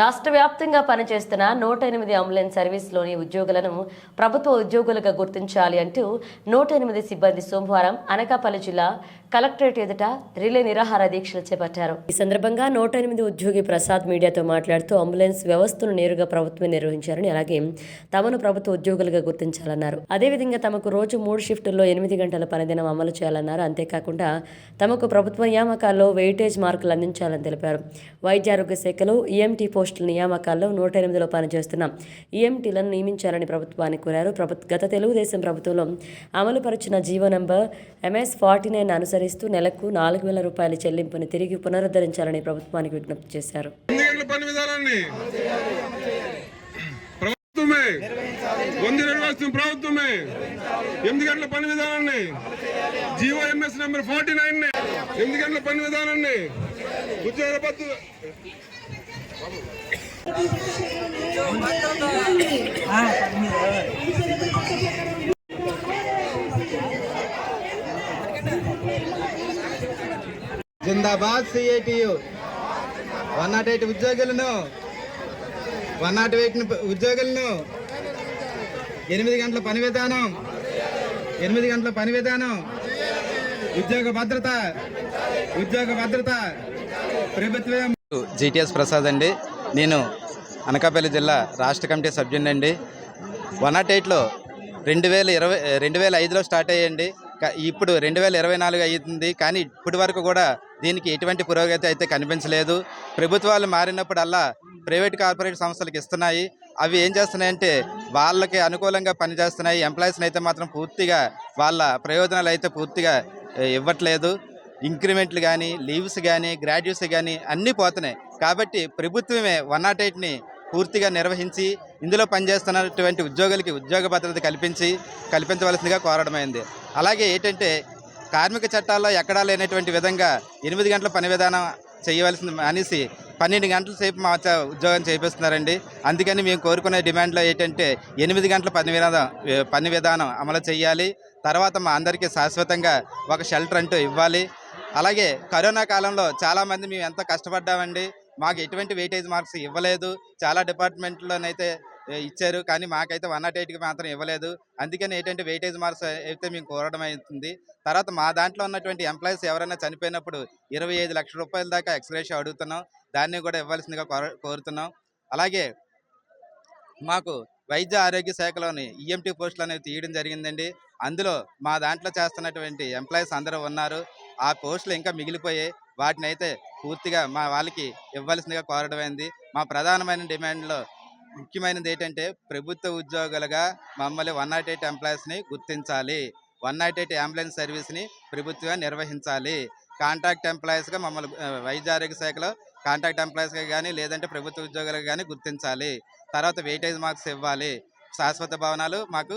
రాష్ట్ర వ్యాప్తంగా పనిచేస్తున్న నూట ఎనిమిది అంబులెన్స్ సర్వీస్లోని ఉద్యోగులను ప్రభుత్వ ఉద్యోగులుగా గుర్తించాలి అంటూ నూట ఎనిమిది సిబ్బంది సోమవారం అనకాపల్లి జిల్లా కలెక్టరేట్ ఎదుట రిలే నిరాహార దీక్షలు చేపట్టారు. ఈ సందర్భంగా నూట ఎనిమిది ఉద్యోగి ప్రసాద్ మీడియాతో మాట్లాడుతూ అంబులెన్స్ వ్యవస్థను నేరుగా ప్రభుత్వమే నిర్వహించారని అలాగే తమను ప్రభుత్వ ఉద్యోగులుగా గుర్తించాలన్నారు. అదేవిధంగా తమకు రోజు మూడు షిఫ్టుల్లో ఎనిమిది గంటల పనిదినం అమలు చేయాలన్నారు. అంతేకాకుండా తమకు ప్రభుత్వ నియామకాల్లో వెయిటేజ్ మార్కులు అందించాలని తెలిపారు. వైద్య ఆరోగ్య శాఖలో ఈఎంటీ పోస్టుల నియామకాల్లో నూట ఎనిమిదిలో పనిచేస్తున్న. ఈఎంటీలను నియమించాలని ప్రభుత్వాన్ని కోరారు. ప్రభు గత తెలుగుదేశం ప్రభుత్వంలో అమలు పరిచిన GO number MS forty nine అనుసరిస్తూ నెలకు నాలుగు వేల రూపాయల చెల్లింపును తిరిగి పునరుద్ధరించాలని ప్రభుత్వానికి విజ్ఞప్తి చేశారు. ప్రభుత్వమే వంద నిర్వహిస్తున్న ప్రభుత్వమే ఎనిమిది గంటల పని విధానాన్ని GO MS number forty nine ఎనిమిది గంటల పని విధానాన్ని ఉద్యోగ పద్ధతి జిందాబాద్ సిఐటియు వన్ నాట్ ఎయిట్ ఉద్యోగులను వన్ నాట్ ఎయిట్ ఉద్యోగులను. ఎనిమిది గంటల పని విధానం ఎనిమిది గంటల పని విధానం. ఉద్యోగ భద్రత ఉద్యోగ భద్రత. ప్రభుత్వం జీటీఎస్ ప్రసాద్ అండి. నేను అనకాపల్లి జిల్లా రాష్ట్ర కమిటీ సభ్యుని అండి వన్ నాట్ ఎయిట్లో రెండు వేల ఇరవై రెండు వేల ఐదులో స్టార్ట్ అయ్యండి. ఇప్పుడు రెండు వేల ఇరవై నాలుగు అయ్యింది. కానీ ఇప్పటి వరకు కూడా దీనికి ఎటువంటి పురోగతి అయితే కనిపించలేదు. ప్రభుత్వాలు మారినప్పుడల్లా ప్రైవేట్ కార్పొరేట్ సంస్థలకు ఇస్తున్నాయి. అవి ఏం చేస్తున్నాయంటే వాళ్ళకి అనుకూలంగా పనిచేస్తున్నాయి. ఎంప్లాయీస్ని అయితే మాత్రం పూర్తిగా వాళ్ళ ప్రయోజనాలు అయితే పూర్తిగా ఇవ్వట్లేదు. ఇంక్రిమెంట్లు కానీ లీవ్స్ కానీ గ్రాడ్యుయేట్స్ కానీ అన్నీ పోతున్నాయి. కాబట్టి ప్రభుత్వమే వన్ నాట్ ఎయిట్ని పూర్తిగా నిర్వహించి ఇందులో పనిచేస్తున్నటువంటి ఉద్యోగులకి ఉద్యోగ భద్రత కల్పించి కల్పించవలసిందిగా కోరడమైంది. అలాగే ఏంటంటే కార్మిక చట్టాల్లో ఎక్కడా లేనటువంటి విధంగా ఎనిమిది గంటల పని విధానం చేయవలసింది అనేసి పన్నెండు గంటల సేపు మా ఉద్యోగం చేపిస్తున్నారండి. అందుకని మేము కోరుకునే డిమాండ్లో ఏంటంటే ఎనిమిది గంటల పని విధానం పని విధానం అమలు చేయాలి. తర్వాత మా అందరికీ శాశ్వతంగా ఒక షెల్టర్ అంటూ ఇవ్వాలి. అలాగే కరోనా కాలంలో చాలామంది మేము ఎంత కష్టపడ్డామండి మాకు ఎటువంటి వెయిటేజ్ మార్క్స్ ఇవ్వలేదు. చాలా డిపార్ట్మెంట్లోనైతే ఇచ్చారు. కానీ మాకైతే వన్ నాట్ ఎయిట్కి మాత్రం ఇవ్వలేదు. అందుకని ఏంటంటే వెయిటేజ్ మార్క్స్ అయితే మేము కోరడం అవుతుంది తర్వాత మా దాంట్లో ఉన్నటువంటి ఎంప్లాయీస్ ఎవరైనా చనిపోయినప్పుడు ఇరవై ఐదు లక్షల రూపాయల దాకా ఎక్స్గ్రేషియో అడుగుతున్నాం. దాన్ని కూడా ఇవ్వాల్సిందిగా కోర కోరుతున్నాం. అలాగే మాకు వైద్య ఆరోగ్య శాఖలోని ఈఎంటీ పోస్టులు అనేవి తీయడం జరిగిందండి. అందులో మా దాంట్లో చేస్తున్నటువంటి ఎంప్లాయీస్ అందరూ ఉన్నారు. ఆ పోస్టులు ఇంకా మిగిలిపోయాయి. వాటిని అయితే పూర్తిగా మా వాళ్ళకి ఇవ్వాల్సిందిగా కోరడమైంది మా ప్రధానమైన డిమాండ్లో ముఖ్యమైనది ఏంటంటే ప్రభుత్వ ఉద్యోగులుగా మమ్మల్ని వన్ నాట్ ఎయిట్ ఎంప్లాయీస్ని గుర్తించాలి. వన్ నాట్ ఎయిట్ అంబులెన్స్ సర్వీస్ని ప్రభుత్వంగా నిర్వహించాలి. కాంట్రాక్ట్ ఎంప్లాయీస్గా మమ్మల్ని వైద్య ఆరోగ్య శాఖలో కాంట్రాక్ట్ ఎంప్లాయీస్గా కానీ లేదంటే ప్రభుత్వ ఉద్యోగులకు కానీ గుర్తించాలి. తర్వాత వెయిటేజ్ మార్క్స్ ఇవ్వాలి. శాశ్వత భవనాలు మాకు